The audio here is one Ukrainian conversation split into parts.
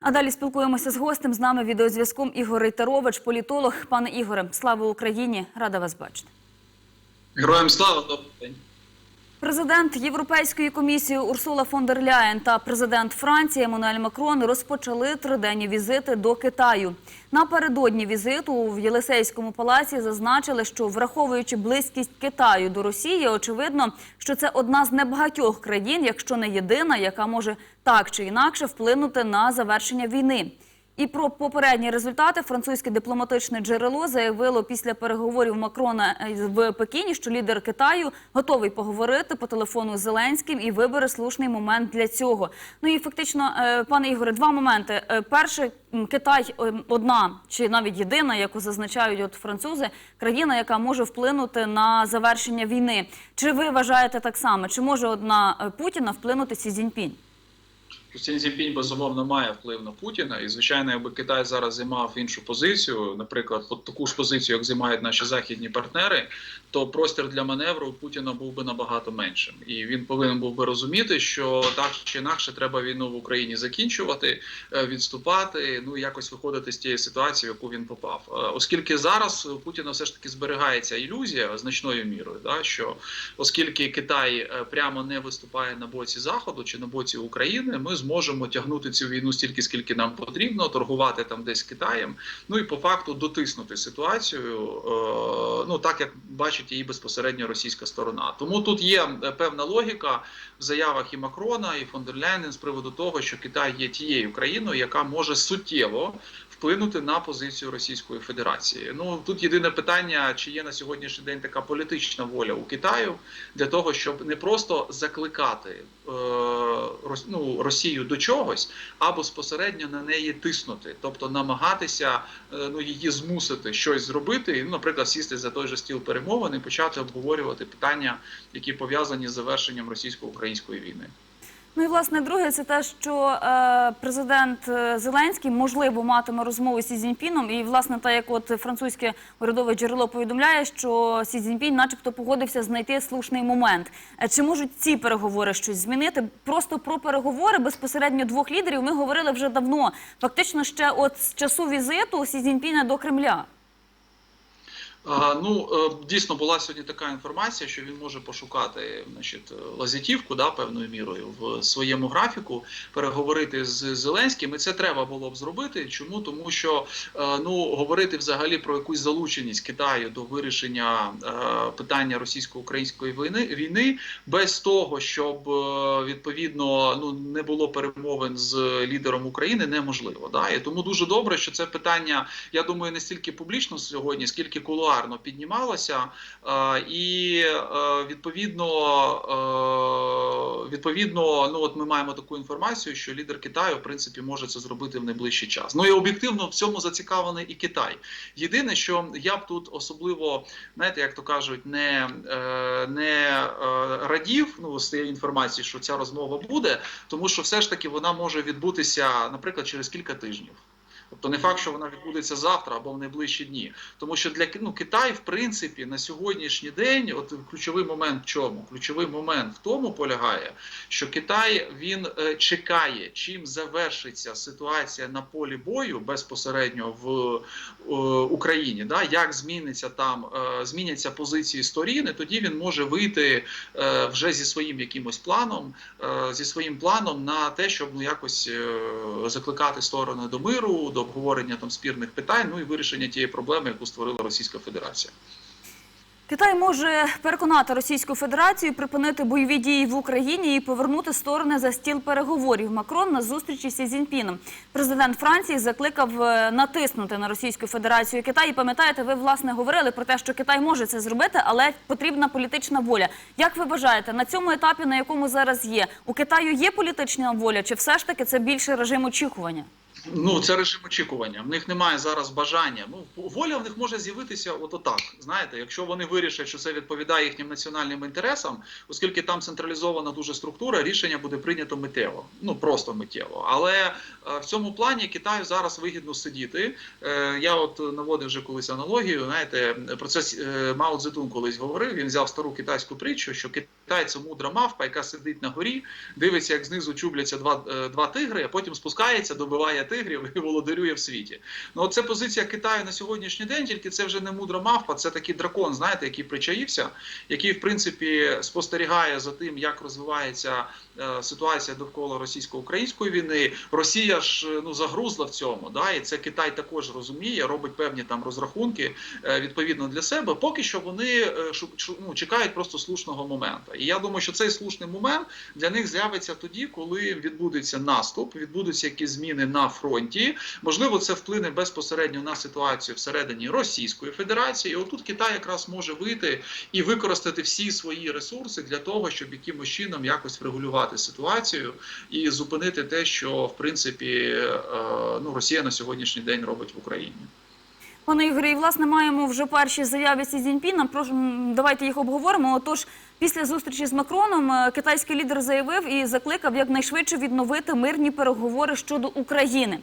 А далі спілкуємося з гостем. З нами відеозв'язком Ігор Рейтерович, політолог. Пане Ігоре, слава Україні! Рада вас бачити. Героям слава, добрий день. Президент Європейської комісії Урсула фон дер Ляєн та президент Франції Еммануель Макрон розпочали триденні візити до Китаю. Напередодні візиту в Єлисейському палаці зазначили, що враховуючи близькість Китаю до Росії, очевидно, що це одна з небагатьох країн, якщо не єдина, яка може так чи інакше вплинути на завершення війни. І про попередні результати французьке дипломатичне джерело заявило після переговорів Макрона е, в Пекіні, що лідер Китаю готовий поговорити по телефону з Зеленським і вибере слушний момент для цього. Ну і фактично, е, пане Ігоре, два моменти. Е, Перший м, Китай одна чи навіть єдина, яку зазначають от французи, країна, яка може вплинути на завершення війни. Чи ви вважаєте так само? Чи може одна Путіна вплинути Сі Цзіньпінь? Цзіньпінь, безумовно має вплив на Путіна, і звичайно, якби Китай зараз займав іншу позицію, наприклад, от таку ж позицію, як займають наші західні партнери, то простір для маневру Путіна був би набагато меншим, і він повинен був би розуміти, що так чи інакше треба війну в Україні закінчувати, е, відступати, ну якось виходити з тієї ситуації, в яку він попав. Е, Оскільки зараз у Путіна все ж таки зберігається ілюзія значною мірою, да що оскільки Китай е, прямо не виступає на боці Заходу чи на боці України, ми зможемо тягнути цю війну стільки, скільки нам потрібно, торгувати там десь Китаєм, ну і по факту дотиснути ситуацію, е, ну так як бачить її безпосередньо російська сторона. Тому тут є е, певна логіка в заявах і Макрона, і фон дер Ляйнен з приводу того, що Китай є тією країною, яка може суттєво вплинути на позицію Російської Федерації. Ну тут єдине питання, чи є на сьогоднішній день така політична воля у Китаю для того, щоб не просто закликати е, ну, Росію до чогось, а безпосередньо на неї тиснути, тобто намагатися е, ну її змусити щось зробити, і, ну, наприклад, сісти за той же стіл перемовин і почати обговорювати питання, які пов'язані з завершенням російсько-української війни. Ну і власне друге, це те, що е, президент е, Зеленський можливо матиме розмову зі Цзіньпіном. І власне, так як от французьке урядове джерело повідомляє, що Сі Цзіньпінь начебто погодився знайти слушний момент. Е, Чи можуть ці переговори щось змінити? Просто про переговори безпосередньо двох лідерів ми говорили вже давно. Фактично, ще от з часу візиту Сі Цзіньпіна до Кремля. Ну е, дійсно була сьогодні така інформація, що він може пошукати значить, лазятівку да, певною мірою в своєму графіку, переговорити з Зеленським. І це треба було б зробити. Чому? Тому що е, ну говорити взагалі про якусь залученість Китаю до вирішення е, питання російсько-української війни війни без того, щоб відповідно ну не було перемовин з лідером України, неможливо. Да? І тому дуже добре, що це питання, я думаю, не стільки публічно сьогодні, скільки кулуарно піднімалося, е, і е, відповідно, е, відповідно, ну от ми маємо таку інформацію, що лідер Китаю в принципі може це зробити в найближчий час. Ну і об'єктивно в цьому зацікавлений і Китай. Єдине, що я б тут особливо, знаєте, як то кажуть, не, не радів ну з цієї інформації, що ця розмова буде, тому що все ж таки вона може відбутися, наприклад, через кілька тижнів. Тобто не факт, що вона відбудеться завтра або в найближчі дні, тому що для ну, Китай, в принципі, на сьогоднішній день, от ключовий момент в чому? Ключовий момент в тому полягає, що Китай він е, чекає, чим завершиться ситуація на полі бою безпосередньо в е, Україні. Да, як зміниться там, е, зміняться позиції сторін, і тоді він може вийти е, вже зі своїм якимось планом, е, зі своїм планом на те, щоб ну якось е, закликати сторони до миру, до обговорення там спірних питань, ну і вирішення тієї проблеми, яку створила Російська Федерація. Китай може переконати Російську Федерацію припинити бойові дії в Україні і повернути сторони за стіл переговорів. Макрон на зустрічі зі Зіньпіном. Президент Франції закликав е, натиснути на Російську Федерацію Китай. І пам'ятаєте, ви власне говорили про те, що Китай може це зробити, але потрібна політична воля. Як ви вважаєте, на цьому етапі, на якому зараз є, у Китаю є політична воля, чи все ж таки це більше режим очікування? Ну, це режим очікування. В них немає зараз бажання. Ну, воля в них може з'явитися от отак. Знаєте, якщо вони вирішать, що це відповідає їхнім національним інтересам, оскільки там централізована дуже структура, рішення буде прийнято миттєво. Ну просто миттєво. Але е, в цьому плані Китаю зараз вигідно сидіти. Е, я от наводив вже колись аналогію. Знаєте, про це е, Мао Цзедун колись говорив. Він взяв стару китайську притчу, що Китай це мудра мавпа, яка сидить на горі, дивиться, як знизу чубляться два, два тигри, а потім спускається, добиває тигрів і володарює в світі. Ну, це позиція Китаю на сьогоднішній день, тільки це вже не мудра мавпа, це такий дракон, знаєте, який причаївся, який, в принципі, спостерігає за тим, як розвивається е, ситуація довкола російсько-української війни. Росія ж е, ну загрузла в цьому, да, і це Китай також розуміє, робить певні там розрахунки е, відповідно для себе. Поки що вони ну, чекають просто слушного моменту. І я думаю, що цей слушний момент для них з'явиться тоді, коли відбудеться наступ, відбудуться якісь зміни на фронті. Можливо, це вплине безпосередньо на ситуацію всередині Російської Федерації. І отут Китай якраз може вийти і використати всі свої ресурси для того, щоб якимось чином якось врегулювати ситуацію і зупинити те, що в принципі е, ну Росія на сьогоднішній день робить в Україні. Пане Ігорі, і, власне, маємо вже перші заяви Сі Цзіньпіна. Прошу, давайте їх обговоримо. Отож, після зустрічі з Макроном е, китайський лідер заявив і закликав якнайшвидше відновити мирні переговори щодо України.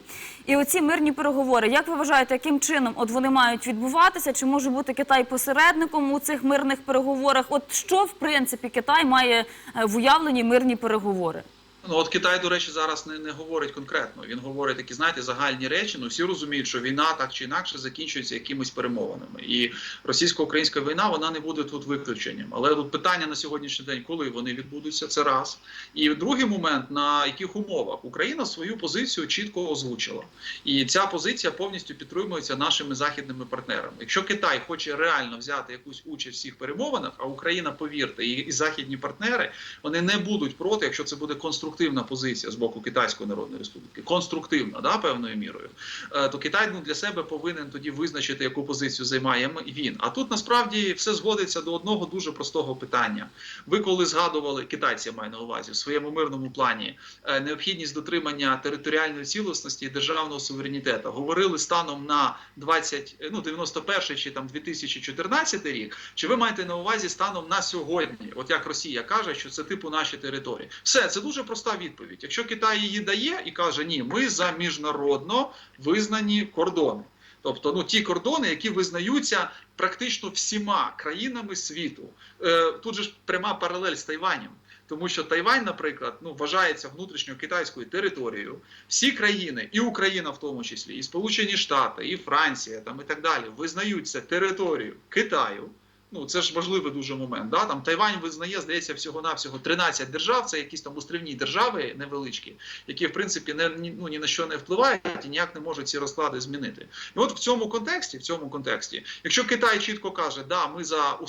І оці мирні переговори, як ви вважаєте, яким чином от вони мають відбуватися? Чи може бути Китай посередником у цих мирних переговорах? От що в принципі Китай має е, в уявленні мирні переговори? Ну от Китай, до речі, зараз не, не говорить конкретно. Він говорить такі, знаєте, загальні речі. Ну всі розуміють, що війна так чи інакше закінчується якимись перемовинами. І російсько-українська війна вона не буде тут виключенням. Але тут питання на сьогоднішній день, коли вони відбудуться, це раз. І другий момент, на яких умовах Україна свою позицію чітко озвучила. І ця позиція повністю підтримується нашими західними партнерами. Якщо Китай хоче реально взяти якусь участь в цих перемовинах, а Україна, повірте, і, і західні партнери вони не будуть проти, якщо це буде конструктивна позиція з боку Китайської Народної Республіки, конструктивна, да, певною мірою, е, то Китай ну, для себе повинен тоді визначити, яку позицію займає він. А тут насправді все згодиться до одного дуже простого питання. Ви коли згадували китайці, маю на увазі в своєму мирному плані е, необхідність дотримання територіальної цілісності і державного суверенітету, говорили станом на 20, ну 91 чи там 2014 рік. Чи ви маєте на увазі станом на сьогодні? От як Росія каже, що це типу наші території? Все це дуже проста відповідь. Якщо Китай її дає і каже, ні, ми за міжнародно визнані кордони. Тобто, ну ті кордони, які визнаються практично всіма країнами світу. Е, тут же ж пряма паралель з Тайванем. Тому що Тайвань, наприклад, ну вважається внутрішньо китайською територією. Всі країни, і Україна в тому числі, і Сполучені Штати, і Франція, там і так далі, визнають це територію Китаю. Ну це ж важливий дуже момент. Да? Там Тайвань визнає, здається, всього навсього 13 держав. Це якісь там острівні держави невеличкі, які в принципі не ну, ні на що не впливають і ніяк не можуть ці розклади змінити. І от в цьому контексті, в цьому контексті, якщо Китай чітко каже, да, ми за е,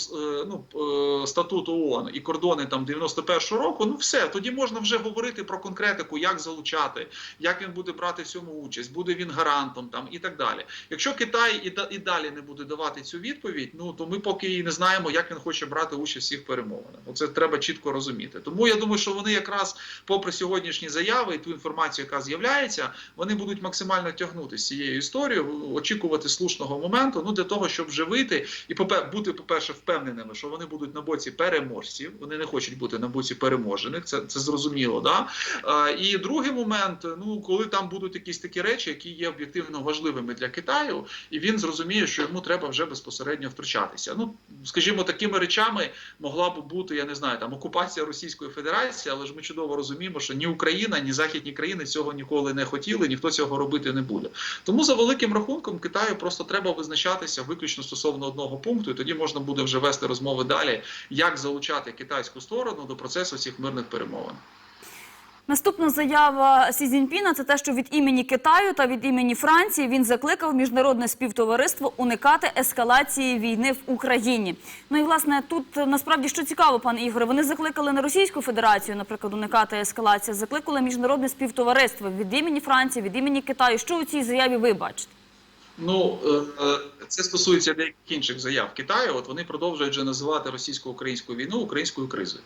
ну, е, статут ООН і кордони там 91-го року, ну все, тоді можна вже говорити про конкретику, як залучати, як він буде брати в цьому участь, буде він гарантом там і так далі. Якщо Китай і, і далі не буде давати цю відповідь, ну то ми поки і не знаємо, як він хоче брати участь в цих перемовинах. Оце треба чітко розуміти. Тому я думаю, що вони якраз, попри сьогоднішні заяви і ту інформацію, яка з'являється, вони будуть максимально тягнути з цією історією, очікувати слушного моменту. Ну для того, щоб вже вийти і бути, по-перше, впевненими, що вони будуть на боці переможців. Вони не хочуть бути на боці переможених. Це це зрозуміло. Да? І другий момент, ну коли там будуть якісь такі речі, які є об'єктивно важливими для Китаю, і він зрозуміє, що йому треба вже безпосередньо втручатися. Ну скажімо, такими речами могла б бути, я не знаю, там окупація Російської Федерації, але ж ми чудово розуміємо, що ні Україна, ні західні країни цього ніколи не хотіли, ніхто цього робити не буде. Тому за великим рахунком Китаю просто треба визначатися виключно стосовно одного пункту, і тоді можна буде вже вести розмови далі, як залучати китайську сторону до процесу цих мирних перемовин. Наступна заява Сі Цзіньпіна – це те, що від імені Китаю та від імені Франції він закликав міжнародне співтовариство уникати ескалації війни в Україні. Ну і власне тут насправді що цікаво, пане Ігоре, вони закликали не Російську Федерацію, наприклад, уникати ескалації, закликали міжнародне співтовариство від імені Франції, від імені Китаю. Що у цій заяві ви бачите? Ну е, е, це стосується деяких інших заяв Китаю. От вони продовжують вже називати російсько-українську війну українською кризою.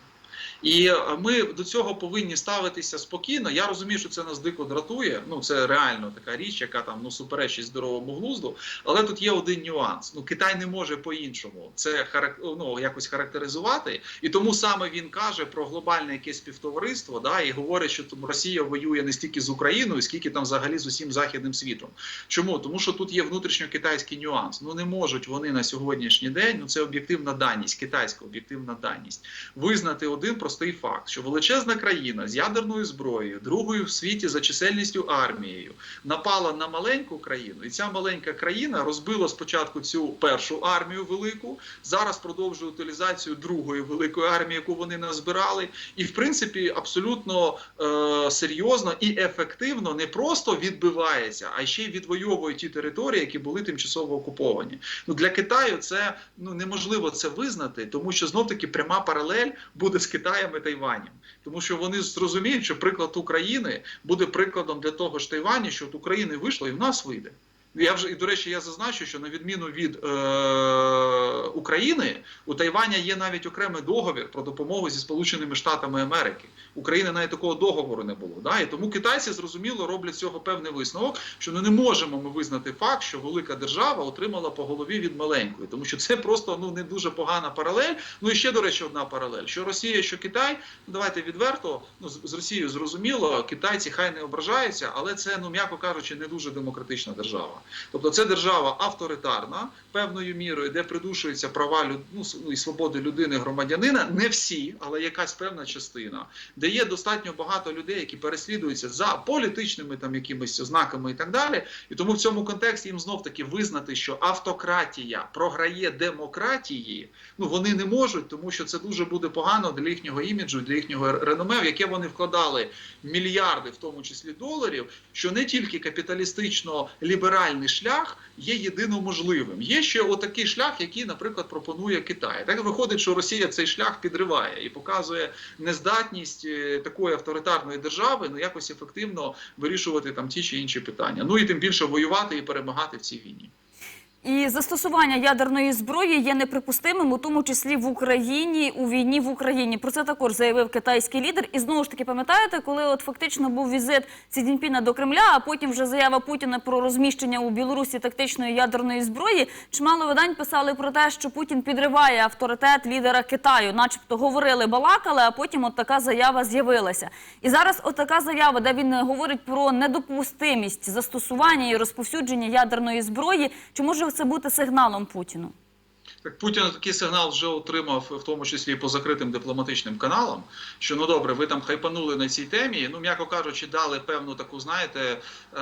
І е, ми до цього повинні ставитися спокійно. Я розумію, що це нас дико дратує. Ну це реально така річ, яка там ну суперечить здоровому глузду. Але тут є один нюанс. Ну Китай не може по-іншому це харак... ну, якось характеризувати, і тому саме він каже про глобальне якесь співтовариство, да, і говорить, що там Росія воює не стільки з Україною, скільки там взагалі з усім західним світом. Чому? Тому що тут є внутрішньокитайський нюанс. Ну не можуть вони на сьогоднішній день, ну це об'єктивна даність, китайська об'єктивна даність, визнати один про простий факт, що величезна країна з ядерною зброєю, другою в світі за чисельністю армією, напала на маленьку країну, і ця маленька країна розбила спочатку цю першу армію велику, зараз продовжує утилізацію другої великої армії, яку вони назбирали, і в принципі абсолютно е, серйозно і ефективно не просто відбивається, а ще й відвоює ті території, які були тимчасово окуповані. Ну для Китаю це ну неможливо це визнати, тому що знов таки пряма паралель буде з Китаєм і Тайванем, тому що вони зрозуміють, що приклад України буде прикладом для того ж Тайвані, що от України вийшло і в нас вийде. Я вже і до речі, я зазначу, що на відміну від е, України, у Тайваня є навіть окремий договір про допомогу зі Сполученими Штатами Америки. України навіть такого договору не було. Да? І тому китайці зрозуміло роблять цього певний висновок, що ну не можемо ми визнати факт, що велика держава отримала по голові від маленької, тому що це просто ну не дуже погана паралель. Ну і ще до речі, одна паралель: що Росія, що Китай, ну давайте відверто. Ну з, з Росією зрозуміло, китайці хай не ображаються, але це ну м'яко кажучи, не дуже демократична держава. Тобто це держава авторитарна певною мірою, де придушуються права ну, ну, і свободи людини громадянина. Не всі, але якась певна частина, де є достатньо багато людей, які переслідуються за політичними там якимись ознаками і так далі. І тому в цьому контексті їм знов таки визнати, що автократія програє демократії. Ну вони не можуть, тому що це дуже буде погано для їхнього іміджу, для їхнього реноме, в яке вони вкладали мільярди, в тому числі доларів, що не тільки капіталістично-ліберальний шлях є єдино можливим. Є ще отакий шлях, який, наприклад, пропонує Китай. Так виходить, що Росія цей шлях підриває і показує нездатність е, такої авторитарної держави ну якось ефективно вирішувати там ті чи інші питання. Ну і тим більше воювати і перемагати в цій війні. І застосування ядерної зброї є неприпустимим, у тому числі в Україні у війні в Україні. Про це також заявив китайський лідер. І знову ж таки, пам'ятаєте, коли от фактично був візит Цзіньпіна до Кремля, а потім вже заява Путіна про розміщення у Білорусі тактичної ядерної зброї. Чимало видань писали про те, що Путін підриває авторитет лідера Китаю, начебто говорили, балакали, а потім от така заява з'явилася. І зараз от така заява, де він говорить про недопустимість застосування і розповсюдження ядерної зброї. Чи може це бути сигналом Путіну? Так Путін такий сигнал вже отримав, в тому числі по закритим дипломатичним каналам. Що ну добре, ви там хайпанули на цій темі. Ну, м'яко кажучи, дали певну таку, знаєте, е,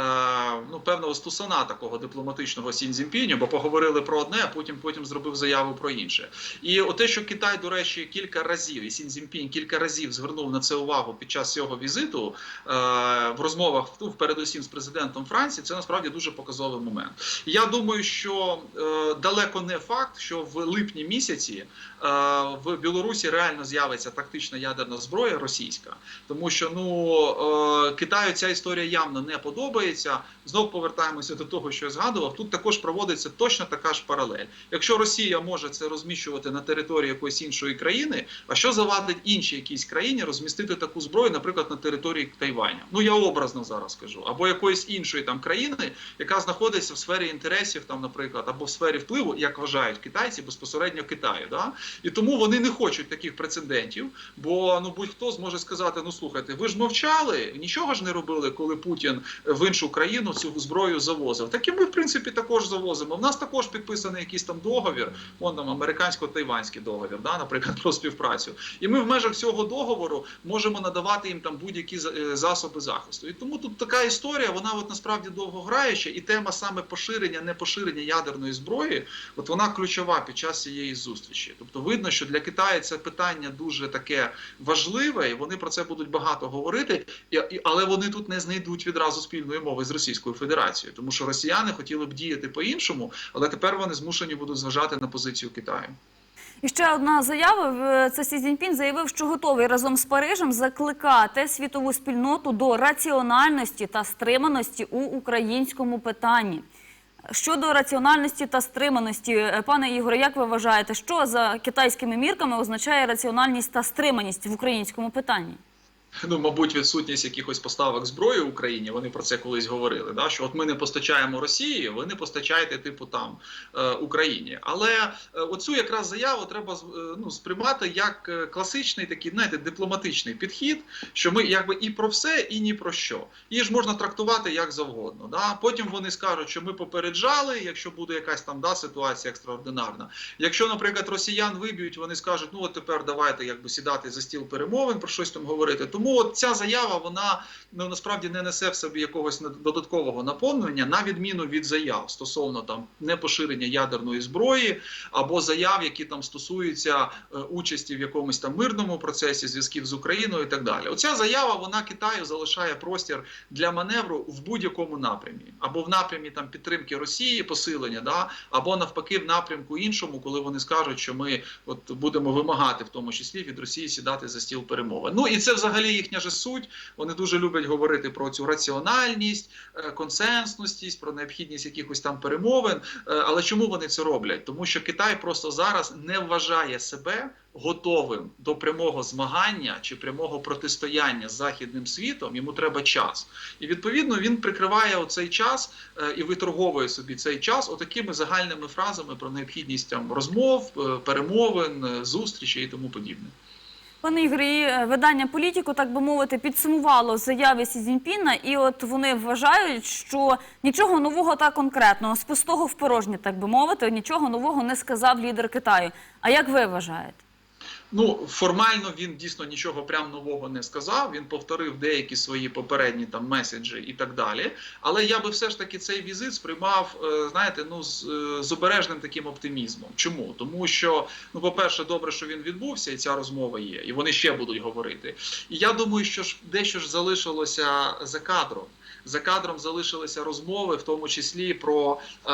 ну певного стусана такого дипломатичного Сінзімпіню, бо поговорили про одне, а потім потім зробив заяву про інше. І те, що Китай, до речі, кілька разів і Сінзімпінь кілька разів звернув на це увагу під час цього візиту е, в розмовах ну, передусім з президентом Франції, це насправді дуже показовий момент. Я думаю, що е, далеко не факт, що в липні місяці е, в Білорусі реально з'явиться тактична ядерна зброя російська, тому що ну е, Китаю ця історія явно не подобається. Знов повертаємося до того, що я згадував. Тут також проводиться точно така ж паралель. Якщо Росія може це розміщувати на території якоїсь іншої країни, а що завадить іншій якійсь країні розмістити таку зброю, наприклад, на території Тайваня? Ну я образно зараз кажу, або якоїсь іншої там країни, яка знаходиться в сфері інтересів, там, наприклад, або в сфері впливу, як вважають китайці, безпосередньо Китаю. Да? І тому вони не хочуть таких прецедентів, бо ну будь-хто зможе сказати: ну слухайте, ви ж мовчали, нічого ж не робили, коли Путін в іншу країну цю зброю завозив. Так і ми, в принципі, також завозимо. В нас також підписаний якийсь там договір, вон там американсько-тайванський договір, да, наприклад, про співпрацю. І ми в межах цього договору можемо надавати їм там будь-які е, засоби захисту. І тому тут така історія, вона от насправді довго граюча, і тема саме поширення, не поширення ядерної зброї, от вона ключова під час цієї зустрічі. Тобто видно, що для Китаю це питання дуже таке важливе, і вони про це будуть багато говорити, і, але вони тут не знайдуть відразу спільної мови з Російською Федерацією, тому що росіяни хотіли б діяти по-іншому, але тепер вони змушені будуть зважати на позицію Китаю. І ще одна заява. Це Сі Цзіньпін заявив, що готовий разом з Парижем закликати світову спільноту до раціональності та стриманості у українському питанні. Щодо раціональності та стриманості, е, пане Ігоре, як ви вважаєте, що за китайськими мірками означає раціональність та стриманість в українському питанні? Ну, мабуть, відсутність якихось поставок зброї в Україні. Вони про це колись говорили. Да? Що от ми не постачаємо Росії, ви не постачаєте, типу, там е, Україні. Але е, оцю якраз заяву треба е, ну, сприймати як класичний такий, знаєте, дипломатичний підхід, що ми якби і про все, і ні про що. Її ж можна трактувати як завгодно. Да? Потім вони скажуть, що ми попереджали, якщо буде якась там да, ситуація екстраординарна. Якщо, наприклад, росіян виб'ють, вони скажуть, ну от тепер давайте якби сідати за стіл перемовин, про щось там говорити. Тому от ця заява, вона ну насправді не несе в собі якогось додаткового наповнення, на відміну від заяв стосовно там непоширення ядерної зброї або заяв, які там стосуються е, участі в якомусь там мирному процесі, зв'язків з Україною і так далі. Оця заява вона Китаю залишає простір для маневру в будь-якому напрямі, або в напрямі там підтримки Росії, посилення, да, або навпаки, в напрямку іншому, коли вони скажуть, що ми от будемо вимагати, в тому числі від Росії сідати за стіл перемовин. Ну і це взагалі їхня же суть. Вони дуже люблять говорити про цю раціональність, е, консенсусність, про необхідність якихось там перемовин. Е, Але чому вони це роблять? Тому що Китай просто зараз не вважає себе готовим до прямого змагання чи прямого протистояння з західним світом. Йому треба час, і відповідно він прикриває оцей час е, і виторговує собі цей час отакими загальними фразами про необхідність там розмов, перемовин, зустрічей і тому подібне. Пане Ігорі, е, видання політику, так би мовити, підсумувало заяви Сі Цзіньпіна, і от вони вважають, що нічого нового та конкретного, з пустого в порожнє, так би мовити, нічого нового не сказав лідер Китаю. А як ви вважаєте? Ну, формально він дійсно нічого прям нового не сказав. Він повторив деякі свої попередні там меседжі і так далі. Але я би все ж таки цей візит сприймав, е, знаєте, ну з, е, з обережним таким оптимізмом. Чому? Тому що, ну, по-перше, добре, що він відбувся, і ця розмова є, і вони ще будуть говорити. І я думаю, що ж дещо ж залишилося за кадром. За кадром залишилися розмови, в тому числі про е,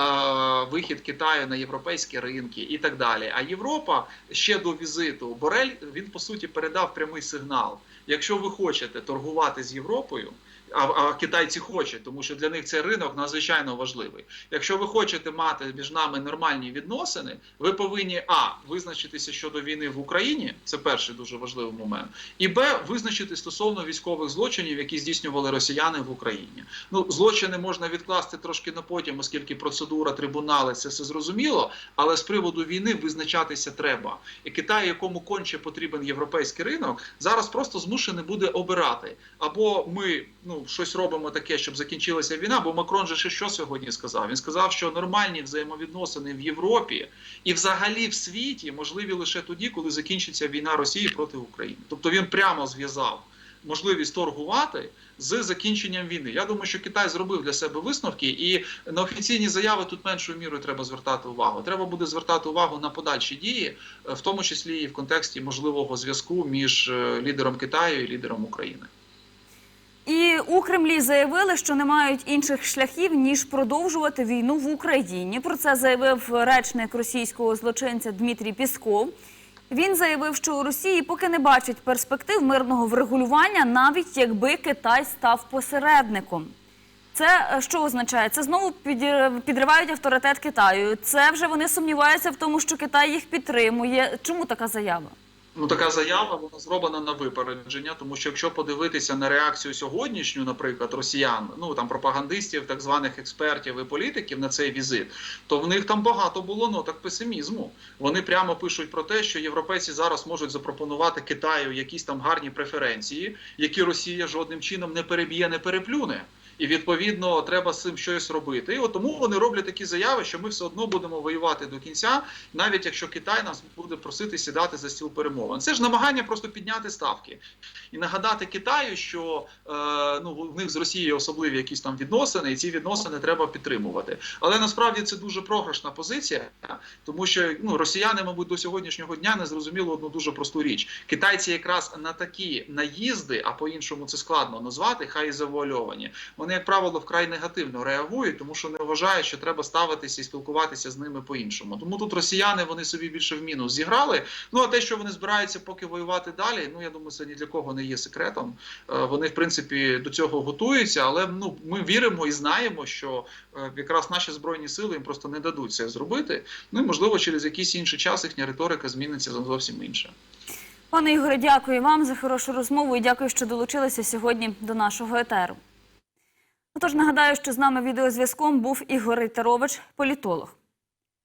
вихід Китаю на європейські ринки і так далі. А Європа ще до візиту Борель він по суті передав прямий сигнал. Якщо ви хочете торгувати з Європою, а, а китайці хочуть, тому що для них цей ринок надзвичайно важливий. Якщо ви хочете мати між нами нормальні відносини, ви повинні а визначитися щодо війни в Україні. Це перший дуже важливий момент, і б визначити стосовно військових злочинів, які здійснювали росіяни в Україні. Ну злочини можна відкласти трошки на потім, оскільки процедура трибунали це все зрозуміло. Але з приводу війни визначатися треба. І Китай, якому конче потрібен європейський ринок, зараз просто змушений буде обирати. Або ми ну щось робимо таке, щоб закінчилася війна. Бо Макрон же ще що сьогодні сказав? Він сказав, що нормальні взаємовідносини в Європі і взагалі в світі можливі лише тоді, коли закінчиться війна Росії проти України. Тобто він прямо зв'язав. Можливість торгувати з закінченням війни. Я думаю, що Китай зробив для себе висновки, і на офіційні заяви тут меншою мірою треба звертати увагу. Треба буде звертати увагу на подальші дії, е, в тому числі і в контексті можливого зв'язку між е, лідером Китаю і лідером України. І у Кремлі заявили, що не мають інших шляхів ніж продовжувати війну в Україні. Про це заявив речник російського злочинця Дмитрій Пісков. Він заявив, що у Росії поки не бачить перспектив мирного врегулювання, навіть якби Китай став посередником. Це е, що означає? Це знову підривають авторитет Китаю. Це вже вони сумніваються в тому, що Китай їх підтримує. Чому така заява? Ну, така заява вона зроблена на випередження, тому що якщо подивитися на реакцію сьогоднішню, наприклад, росіян, ну там пропагандистів, так званих експертів і політиків на цей візит, то в них там багато було ноток песимізму. Вони прямо пишуть про те, що європейці зараз можуть запропонувати Китаю якісь там гарні преференції, які Росія жодним чином не переб'є, не переплюне. І відповідно треба з цим щось робити. І от тому вони роблять такі заяви, що ми все одно будемо воювати до кінця, навіть якщо Китай нас буде просити сідати за стіл перемовин. Це ж намагання просто підняти ставки і нагадати Китаю, що е, ну в них з Росією особливі якісь там відносини, і ці відносини треба підтримувати. Але насправді це дуже програшна позиція, тому що ну росіяни, мабуть, до сьогоднішнього дня не зрозуміли одну дуже просту річ. Китайці якраз на такі наїзди, а по-іншому це складно назвати, хай і завуальовані. Вони, як правило, вкрай негативно реагують, тому що не вважають, що треба ставитися і спілкуватися з ними по-іншому. Тому тут росіяни вони собі більше в мінус зіграли. Ну а те, що вони збираються поки воювати далі, ну я думаю, це ні для кого не є секретом. Е, Вони, в принципі, до цього готуються, але ну ми віримо і знаємо, що е, якраз наші збройні сили їм просто не дадуть це зробити. Ну і можливо, через якийсь інший час їхня риторика зміниться зовсім інша. Пане Ігоре, дякую вам за хорошу розмову і дякую, що долучилися сьогодні до нашого етеру. Отож, нагадаю, що з нами відеозв'язком був Ігор Рейтерович, політолог.